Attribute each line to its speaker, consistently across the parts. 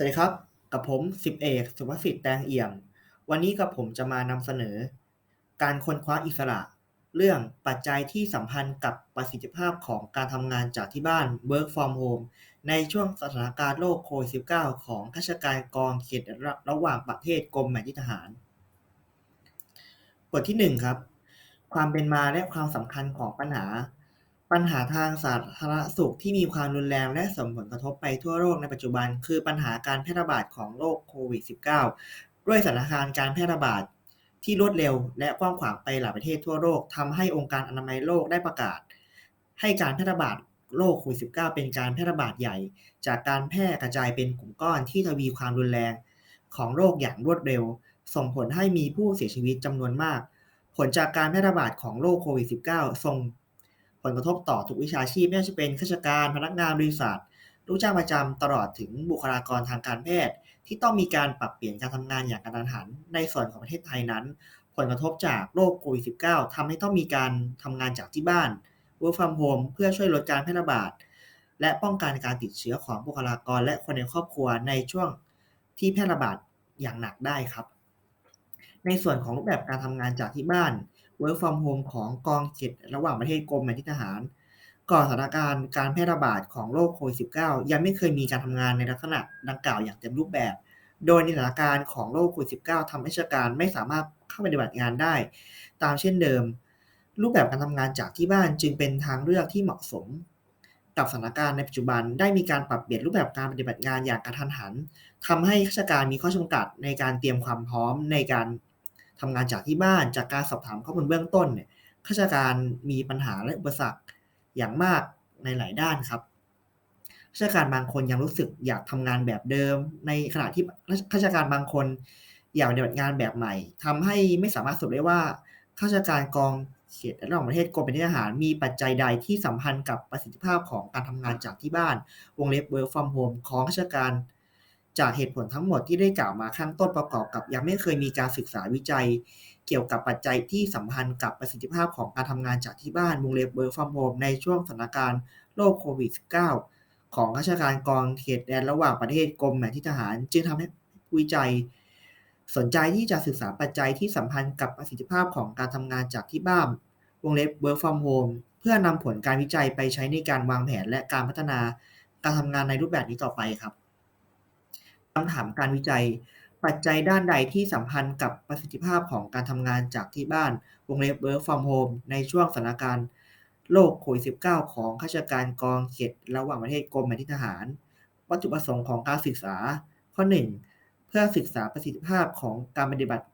Speaker 1: สวัสดีครับ กับผมสิบเอกสุภสิทธิ์แตงเอี่ยม วันนี้กับผมจะมานำเสนอ การค้นคว้าอิสระ เรื่องปัจจัยที่สัมพันธ์กับประสิทธิภาพของการทำงานจากที่บ้าน Work from Home ในช่วงสถานการณ์โรคโควิด -19 ของข้าราชการกองเขตระหว่างประเทศกรมแผนที่ทหาร บทที่ 1 ครับ ความเป็นมาและความสำคัญของปัญหา ปัญหาทางสาธารณสุขที่มีความรุนแรงและส่งผลกระทบไปทั่วโลกในปัจจุบัน คือปัญหาการแพร่ระบาดของโรคโควิด -19 ด้วยสถานการณ์การแพร่ระบาดที่รวดเร็ว และกว้างขวางไปหลายประเทศทั่วโลกทำให้องค์การอนามัยโลกได้ประกาศ ให้การแพร่ระบาดโรคโควิด -19 เป็นการแพร่ระบาดใหญ่ จากการแพร่กระจายเป็นกลุ่มก้อนที่ทวีความรุนแรงของโรคอย่างรวดเร็ว ส่งผลให้มีผู้เสียชีวิตจำนวนมาก ผลจากการแพร่ระบาดของโรคโควิด -19 ส่ง ลกระทบต่อทุกวิชาชีพไม่ว่าจะเป็นข้าราชการพนักงานบริษัทลูกจ้างประจำตลอดถึงบุคลากรทางการแพทย์ ที่ต้องมีการปรับเปลี่ยนการทำงานอย่างกระทันหัน ในส่วนของประเทศไทยนั้น ผลกระทบจากโรคโควิด -19 ทำให้ต้องมีการทำงานจากที่บ้าน work from home เพื่อช่วยลดการแพร่ระบาด และป้องกันการติดเชื้อของบุคลากร และคนในครอบครัวในช่วงที่แพร่ระบาดอย่างหนักได้ครับ ในส่วนของรูปแบบการทำงานจากที่บ้าน Work from Home ของกองเขตระหว่างประเทศกรมแผนที่ทหาร ก่อนสถานการณ์การแพร่ระบาดของโรคโควิด -19 ยังไม่เคยมีการทำงานในลักษณะดังกล่าวอย่างเต็มรูปแบบ โดยในสถานการณ์ของโรคโควิด -19 ทำให้ราชการไม่สามารถเข้าปฏิบัติงานได้ ตามเช่นเดิม รูปแบบการทำงานจากที่บ้านจึงเป็นทางเลือกที่เหมาะสม กับสถานการณ์ในปัจจุบันได้มีการปรับเปลี่ยนรูปแบบการปฏิบัติงานอย่างกระทันหันทำให้ราชการมีข้อจำกัดในการเตรียมความพร้อมในการ ทำงานจากที่บ้านจากการสอบถามข้อมูลเบื้องต้นเนี่ยข้าราชการมีปัญหาและอุปสรรคอย่างมากในหลายด้านครับข้าราชการบางคนยังรู้สึกอยากทำงานแบบเดิม ในขณะที่ข้าราชการบางคนอยากปฏิบัติงานแบบใหม่ทำให้ไม่สามารถสรุปได้ว่าข้าราชการกองเขตระหว่างประเทศกรมเป็นทหารมีปัจจัยใดที่สัมพันธ์กับประสิทธิภาพของการทำงานจากที่บ้าน วงเล็บ work from home ของข้าราชการ จากเหตุผลทั้งหมดที่ได้กล่าวมาข้างต้นประกอบกับ ยังไม่เคยมีการศึกษาวิจัย เกี่ยวกับปัจจัยที่สัมพันธ์กับประสิทธิภาพของการทำงานจากที่บ้านวงเล็บ work from home ในช่วงสถานการณ์โรคโควิด -19 ของราชการกองเขตแดนระหว่างประเทศกรมแผนที่ทหาร จึงทำให้วิจัย สนใจที่จะศึกษาปัจจัยที่สัมพันธ์กับประสิทธิภาพของการทำงานจากที่บ้านวงเล็บ work from home เพื่อนำผลการวิจัยไปใช้ในการวางแผนและการพัฒนาการทำงานในรูปแบบนี้ต่อไปครับ คำถามการวิจัย ปัจจัยด้านใดที่สัมพันธ์กับประสิทธิภาพของการทำงานจากที่บ้านวงเล็บ work from home ในช่วงสถานการณ์โรคโควิด -19 ของข้าราชการกองเขตระหว่างประเทศกรมแผนที่ทหาร วัตถุประสงค์ของการศึกษา ข้อ 1 เพื่อศึกษาประสิทธิภาพของการปฏิบัติ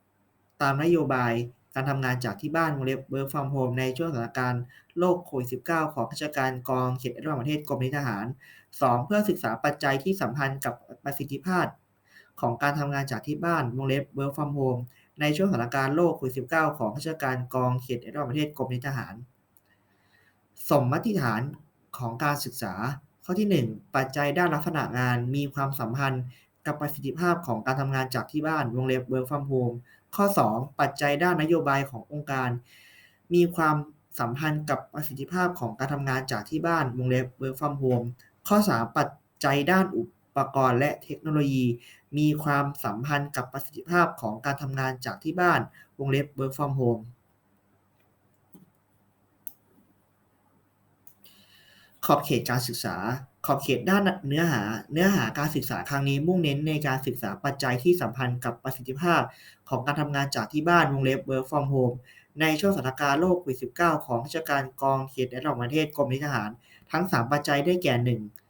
Speaker 1: ตามนโยบายการทำงานจากที่บ้านวงเล็บ work from home ในช่วงสถานการณ์โรคโควิด -19 ของข้าราชการกองเขตระหว่างประเทศกรมแผนที่ทหาร 2. เพื่อศึกษาปัจจัยที่สัมพันธ์กับประสิทธิภาพ ของการทำงานจากที่บ้านวงเล็บ work from home ในช่วงสถานการณ์โรคโควิด -19 ของข้าราชการกองเขตระหว่างประเทศกรมทหาร สมมติฐานของการศึกษา ข้อที่ 1 ปัจจัยด้านลักษณะงานมีความสัมพันธ์กับประสิทธิภาพของการทำงานจากที่บ้านวงเล็บ work from home ข้อ 2 ปัจจัยด้านนโยบายขององค์การ มีความสัมพันธ์กับประสิทธิภาพของการทำงานจากที่บ้านวงเล็บ work from home ข้อ 3 ปัจจัยด้านอุปกรณ์และเทคโนโลยี มีความสัมพันธ์กับประสิทธิภาพของการทำงานจากที่บ้านวงเล็บ work from home ขอบเขตการศึกษา ขอบเขตด้านเนื้อหา เนื้อหาการศึกษาครั้งนี้มุ่งเน้นในการศึกษาปัจจัยที่สัมพันธ์กับประสิทธิภาพของการทำงานจากที่บ้านวงเล็บ work from home ในช่วงสถานการณ์โรคโควิด -19 ของราชการกองเขตและระหว่างประเทศกรมทหาร ทั้ง 3 ปัจจัยได้แก่ 1.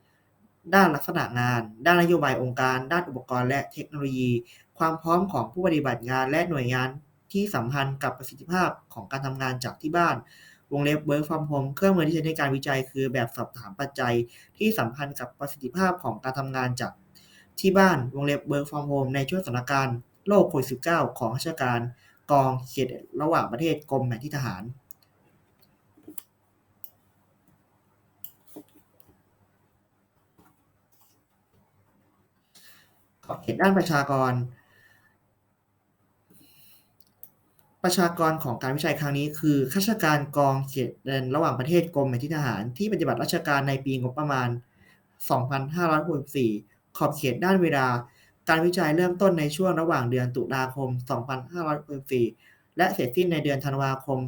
Speaker 1: ด้านลักษณะงาน ด้านนโยบายองค์การ ด้านอุปกรณ์และเทคโนโลยี ความพร้อมของผู้ปฏิบัติงานและหน่วยงานที่สัมพันธ์กับประสิทธิภาพของการทำงานจากที่บ้าน วงเล็บ work from home เครื่องมือที่ใช้ในการวิจัยคือแบบสอบถามปัจจัย ที่สัมพันธ์กับประสิทธิภาพของการทำงานจากที่บ้าน วงเล็บ work from home ในช่วงสถานการณ์โรคโควิด -19 ของราชการ กองเขตระหว่างประเทศกรมแผนที่ทหาร ขอบเขตด้านประชากร ประชากรของการวิจัยครั้งนี้คือข้าราชการกองเขตแดนระหว่างประเทศกรมแผนที่ทหาร ที่ปฏิบัติราชการในปีงบประมาณ 2564 ขอบเขตด้านเวลา การวิจัยเริ่มต้นในช่วงระหว่างเดือนตุลาคม 2564 และเสร็จสิ้นในเดือนธันวาคม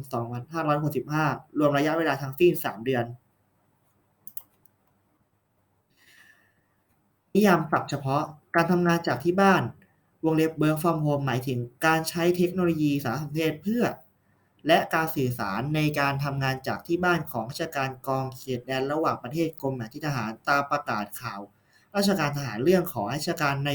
Speaker 1: 2565 รวมระยะเวลาทั้งสิ้น 3 เดือน นิยามศัพท์เฉพาะ การทำงานจากที่บ้าน วงเล็บ work from home หมายถึงการใช้เทคโนโลยีสารสนเทศเพื่อ และการสื่อสารในการทำงานจากที่บ้านของราชการกองเขตแดนระหว่างประเทศกรมแผนที่ทหารตามประกาศข่าว ราชการทหารเรื่องขอให้ราชการใน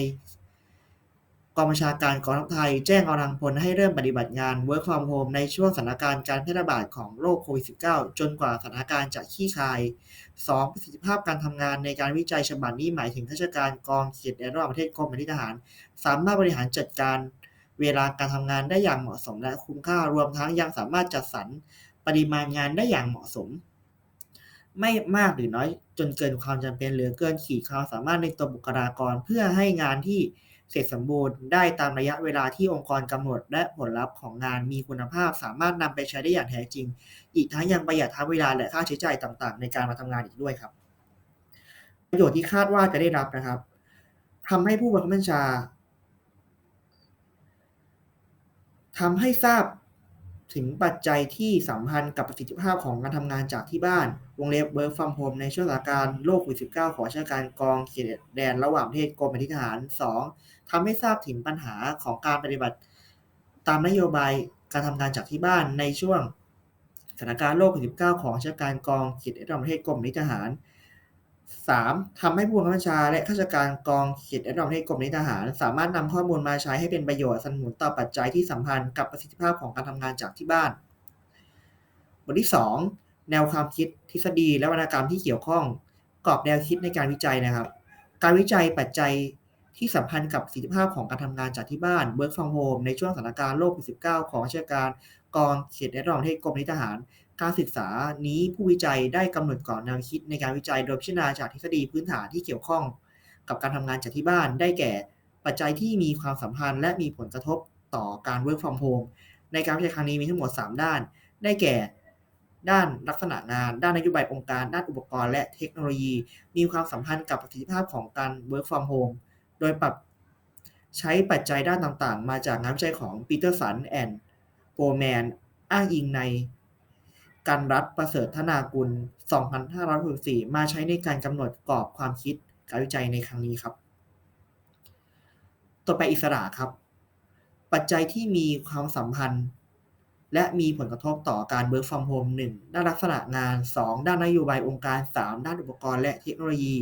Speaker 1: กองบัญชาการกองทัพไทยแจ้งกำลังพลให้เริ่มปฏิบัติงาน work from home ในช่วงสถานการณ์การแพร่ระบาดของโรคโควิด -19 จนกว่าสถานการณ์จะคลี่คลาย 2. ประสิทธิภาพการทำงานในการวิจัยฉบับนี้หมายถึงข้าราชการกองเขตแดนระหว่างประเทศกรมแผนที่ทหาร สามารถบริหารจัดการเวลาการทำงานได้อย่างเหมาะสมและคุ้มค่ารวมทั้งยังสามารถจัดสรรปริมาณงานได้อย่างเหมาะสม ไม่มากหรือน้อยจนเกินความจำเป็นหรือเกินขีดความสามารถในตัวบุคลากร เพื่อให้งานที่ เสร็จสมบูรณ์ได้ตามระยะเวลาที่องค์กรกำหนด และผลลัพธ์ของงานมีคุณภาพ สามารถนำไปใช้ได้อย่างแท้จริง อีกทั้งยังประหยัดทั้งเวลาและค่าใช้จ่ายต่างๆ ในการมาทำงานอีกด้วยครับ ประโยชน์ที่คาดว่าจะได้รับนะครับทำให้ผู้บังคับบัญชาทำให้ทราบ ถึงปัจจัยที่สัมพันธ์กับประสิทธิภาพของการทำงานจากที่บ้าน วงเล็บ work from home ในช่วงสถานการณ์โรคโควิด -19 ของราชการกองเขตแดนระหว่างประเทศกรมแผนที่ทหาร 2. ทำให้ทราบถึงปัญหาของการปฏิบัติ ตามนโยบายการทำงานจากที่บ้านในช่วงสถานการณ์โรคโควิด -19 ของราชการกองเขตแดนระหว่างประเทศกรมแผนที่ทหาร 3. ทำให้ผู้บังคับบัญชาและข้าราชการกองเขตแดนระหว่างประเทศกรมนที่ทหาร สามารถนำข้อมูลมาใช้ให้เป็นประโยชน์สนับสนุนต่อปัจจัยที่สัมพันธ์กับประสิทธิภาพของการทำงานจากที่บ้าน บทที่ 2 แนวความคิดทฤษฎีและวรรณกรรมที่เกี่ยวข้อง กรอบแนวคิดในการวิจัยนะครับ การวิจัยปัจจัยที่สัมพันธ์กับประสิทธิภาพของการทำงานจากที่บ้าน work from home ในช่วงสถานการณ์โรคโควิด -19 ของราชการกองเขตแดนระหว่างประเทศกรมนที่ทหาร การศึกษานี้ผู้วิจัยได้กำหนดกรอบแนวคิดในการวิจัยโดยพิจารณาจากทฤษฎีพื้นฐานที่เกี่ยวข้อง กับการทำงานจากที่บ้านได้แก่ ปัจจัยที่มีความสัมพันธ์และมีผลกระทบต่อการ work from home ในการวิจัยครั้งนี้มีทั้งหมด 3 ด้าน ได้แก่ ด้านลักษณะงาน ด้านนโยบายองค์การ ด้านอุปกรณ์ และเทคโนโลยี มีความสัมพันธ์กับประสิทธิภาพของการ work from home โดยปรับใช้ปัจจัยด้านต่างๆ มาจากงานวิจัยของปีเตอร์สันแอนด์โปแมนอ้างอิงใน กันรัฐประเสริฐธนากุล 2564 มาใช้ในการกำหนดกรอบความคิดการวิจัยในครั้งนี้ครับ ต่อไปอิสระครับ ปัจจัยที่มีความสัมพันธ์ และมีผลกระทบต่อการ work from home 1ด้านลักษณะงาน 2 ด้านนโยบายองค์การ 3 ด้านอุปกรณ์และเทคโนโลยี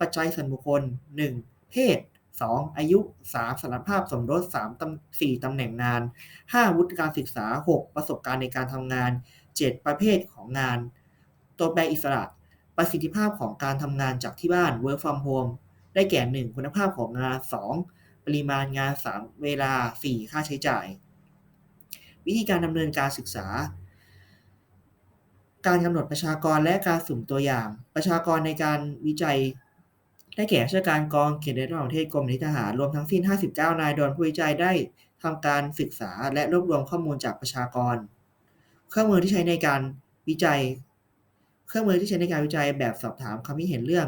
Speaker 1: ปัจจัยส่วนบุคคล 1 เพศ 2. อายุ 3. สานภาพสมรส 3. ตำ4ตำแหน่งงาน 5. วุฒิการศึกษา 6. ประสบการณ์ในการทำงาน 7. ประเภทของงาน ตัวแปรอิสระ ประสิทธิภาพของการทำงานจากที่บ้าน work from home ได้แก่ 1. คุณภาพของงาน 2. ปริมาณงาน 3. เวลา 4. ค่าใช้จ่าย วิธีการดำเนินการศึกษา การกำหนดประชากรและการสุ่มตัวอย่าง ประชากรในการวิจัย ได้แก่ราชการกองเขตแดนระหว่างประเทศกรมนที่ทหารรวมทั้งสิ้น 59 นายโดยผู้วิจัยได้ทำการศึกษาและรวบรวมข้อมูลจากประชากร เครื่องมือที่ใช้ในการวิจัย เครื่องมือที่ใช้ในการวิจัยแบบสอบถามความคิดเห็นเรื่อง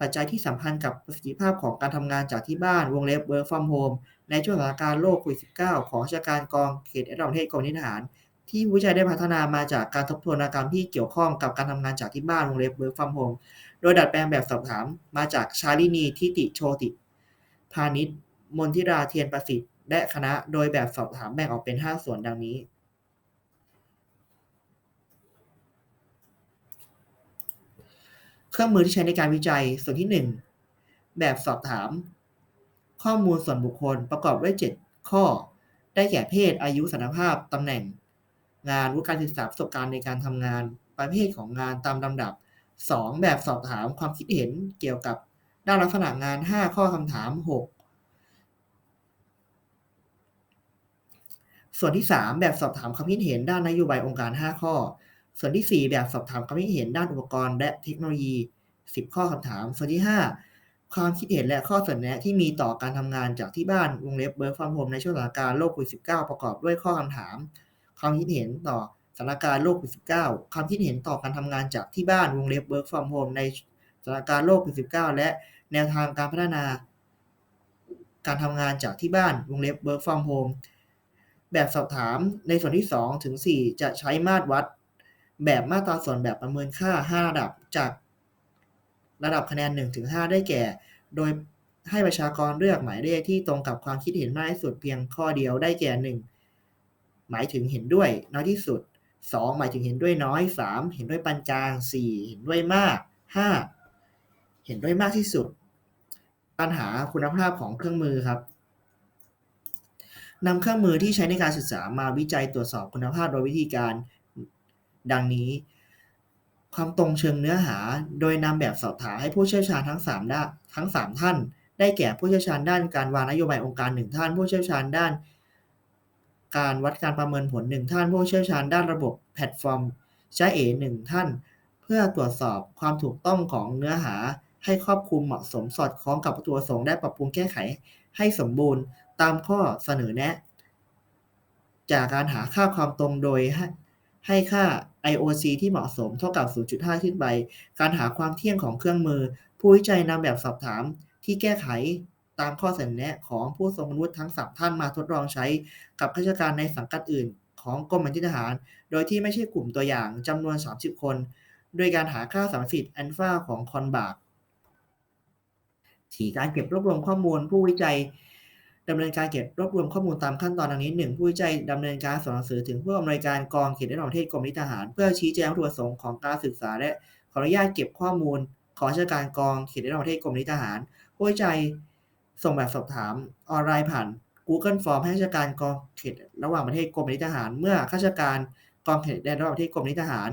Speaker 1: ปัจจัยที่สัมพันธ์กับประสิทธิภาพของการทำงานจากที่บ้านวงเล็บ work from home ในช่วงสถานการณ์โรคโควิด -19 ของราชการกองเขตแดนระหว่างประเทศกรมแผนที่ทหาร ที่วิจัยได้พัฒนามาจากการทบทวนวรรณกรรที่เกี่ยวข้องกับการทำงานจากที่บ้านวงเล็บ work from home โดยดัดแปลงแบบสอบถามมาจากชาลินีทิติโชติพาณิชมนทิราเทียนประสิทธิ์ และคณะโดยแบบสอบถามแบ่งออกเป็น 5 ส่วนดังนี้ เครื่องมือที่ใช้ในการวิจัยส่วนที่ 1 แบบสอบถาม ข้อมูลส่วนบุคคลประกอบด้วย 7 ข้อ ได้แก่เพศ อายุสถานภาพ ตำแหน่ง งานวุฒิการศึกษาประสบการณ์ในการทำงาน ประเภทของงานตามลำดับ 2. แบบสอบถามความคิดเห็นเกี่ยวกับด้านลักษณะงาน 5 ข้อคำถาม 6 ส่วนที่ 3 แบบสอบถามความคิดเห็นด้านนโยบายองค์การ 5 ข้อ ส่วนที่ 4 แบบสอบถามความคิดเห็นด้านอุปกรณ์และเทคโนโลยี 10 ข้อคำถาม ส่วนที่ 5 ความคิดเห็นและข้อเสนอแนะที่มีต่อการทำงานจากที่บ้านวงเล็บ work from home ในช่วงสถานการณ์โรคโควิด -19 ประกอบด้วยข้อคำถาม ความคิดเห็นต่อสถานการณ์โรคโควิด -19 ความคิดเห็นต่อการทำงานจากที่บ้านวงเล็บ work from home ในสถานการณ์โรคโควิด -19 และแนวทางการพัฒนาการทำงานจากที่บ้านวงเล็บ work from home แบบสอบถามในส่วนที่ 2 ถึง 4 จะใช้มาตรวัด แบบมาตราส่วนแบบประเมินค่า 5 ระดับจากระดับคะแนน1ถึง5ได้แก่ โดยให้ประชากรเลือกหมายเลขที่ตรงกับความคิดเห็นมากที่สุดเพียงข้อเดียวได้แก่ 1 หมายถึงเห็นด้วยน้อยที่สุด 2 หมายถึงเห็นด้วยน้อย 3 เห็นด้วยปานกลาง 4 เห็นด้วยมาก 5 เห็นด้วยมากที่สุด ปัญหาคุณภาพของเครื่องมือครับนำเครื่องมือที่ใช้ในการศึกษามาวิจัยตรวจสอบคุณภาพโดยวิธีการ ดังนี้ ความตรงเชิงเนื้อหา โดยนำแบบสอบถามให้ผู้เชี่ยวชาญทั้ง3ด้านทั้ง 3 ท่าน ได้แก่ผู้เชี่ยวชาญด้านการวางนโยบายองค์การ1ท่าน ผู้เชี่ยวชาญด้าน การวัดการประเมินผล1ท่าน ผู้เชี่ยวชาญด้านระบบแพลตฟอร์มใช้เอ1ท่าน เพื่อตรวจสอบความถูกต้องของเนื้อหาให้ครอบคลุมเหมาะสมสอดคล้องกับวัตถุประสงค์ได้ปรับปรุงแก้ไขให้สมบูรณ์ตามข้อเสนอแนะ จากการหาค่าความตรงโดย ให้ค่า IOC ที่เหมาะสมเท่ากับ 0.5 ขึ้นไป การหาความเที่ยงของเครื่องมือ ผู้วิจัยนำแบบสอบถามที่แก้ไขตามข้อเสนอแนะของผู้ทรงวุฒิทั้ง3ท่านมาทดลองใช้กับข้าราชการในสังกัดอื่น ของกรมบัญชีทหาร โดยที่ไม่ใช่กลุ่มตัวอย่างจำนวน 30 คน โดยการหาค่าสามสิทธิ์อัลฟาของคอนบาร์สี่การเก็บรวบรวมข้อมูลผู้วิจัย ดำเนินการเก็บรวบรวมข้อมูลตามขั้นตอนดังนี้ 1. ผู้วิจัยดำเนินการส่งหนังสือถึงผู้อำนวยการกองเขตและประเทศกรมนิทหาร เพื่อชี้แจงวัตถุประสงค์ของการศึกษา และขออนุญาตเก็บข้อมูลของราชการกองเขตและประเทศกรมนิทหาร ผู้วิจัยส่งแบบสอบถามออนไลน์ผ่าน Google Form ให้ราชการกองเขตระหว่างประเทศกรมนิทหาร เมื่อข้าราชการกองเขตและระหว่างประเทศกรมนิทหาร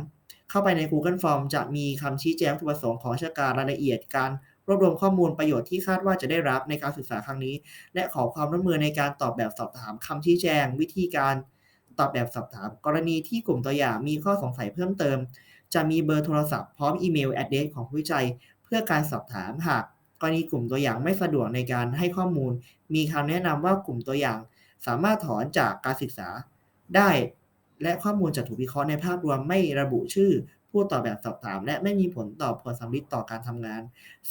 Speaker 1: เข้าไปใน Google Form จะมีคำชี้แจงวัตถุประสงค์ของราชการรายละเอียดการ รวบรวมข้อมูลประโยชน์ที่คาดว่าจะได้รับในการศึกษาครั้งนี้ และขอความร่วมมือในการตอบแบบสอบถามคำชี้แจง วิธีการตอบแบบสอบถาม กรณีที่กลุ่มตัวอย่างมีข้อสงสัยเพิ่มเติม จะมีเบอร์โทรศัพท์พร้อมอีเมลแอดเดสของผู้วิจัย เพื่อการสอบถามหากกรณีกลุ่มตัวอย่างไม่สะดวกในการให้ข้อมูล มีคำแนะนำว่ากลุ่มตัวอย่าง สามารถถอนจากการศึกษาได้ และข้อมูลจะถูกวิเคราะห์ในภาพรวมไม่ระบุชื่อ ผู้ตอบแบบสอบถาม และไม่มีผลต่อผลสำลิดต่อการทำงาน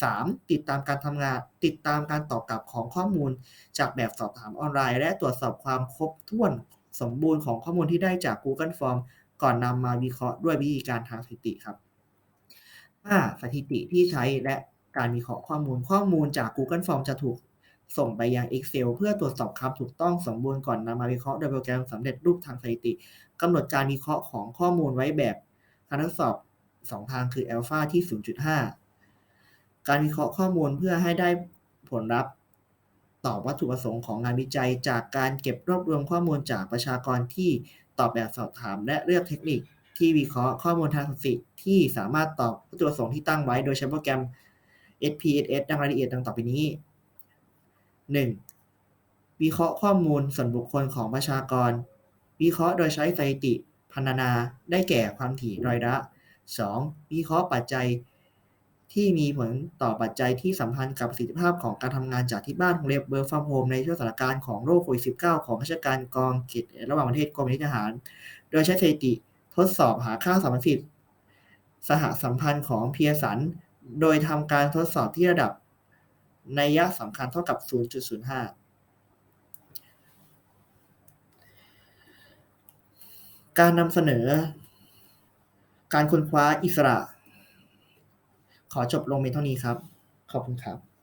Speaker 1: 3. ติดตามการทำงาน ติดตามการตอบกลับของข้อมูล จากแบบสอบถามออนไลน์ และตรวจสอบความครบถ้วนสมบูรณ์ของข้อมูลที่ได้จาก Google Form ก่อนนำมาวิเคราะห์ด้วยวิธีการทางสถิติครับ 5. สถิติที่ใช้และการวิเคราะห์ข้อมูลข้อมูลจาก Google Form จะถูกส่งไปยัง Excel เพื่อตรวจสอบคำถูกต้องสมบูรณ์ก่อนนำมาวิเคราะห์โดยโปรแกรมสำเร็จรูปทางสถิติกำหนดการวิเคราะห์ของข้อมูลไว้แบบ การทดสอบ 2 ทางคืออัลฟาที่ 0.5 การวิเคราะห์ข้อมูลเพื่อให้ได้ผลลัพธ์ตอบวัตถุประสงค์ของงานวิจัย จากการเก็บรวบรวมข้อมูลจากประชากรที่ตอบแบบสอบถาม และเลือกเทคนิคที่วิเคราะห์ข้อมูลทางสถิติที่สามารถตอบวัตถุประสงค์ที่ตั้งไว้โดยใช้โปรแกรม SPSS ดังรายละเอียดดังต่อไปนี้ 1. วิเคราะห์ข้อมูลส่วนบุคคลของประชากร วิเคราะห์โดยใช้สถิติ พรรณนาได้แก่ความถี่รอยละ 2. วิเคราะห์ปัจจัยที่มีผลต่อปัจจัยที่สัมพันธ์กับประสิทธิภาพของการทำงานจากที่บ้านของเรียบเบอร์ฟาร์มโฮมในช่วงสถานการณ์ของโรคโควิด -19 ของราชการกองเขตระหว่างประเทศกรมนิทหาร โดยใช้สถิติทดสอบหาค่าสัมรรถสหสัมพันธ์ของเพียสัน โดยทำการทดสอบที่ระดับในัยสำคัญเท่ากับ 0.05 การนำเสนอ การค้นคว้าอิสระ ขอจบลงเพียงเท่านี้ครับ ขอบคุณครับ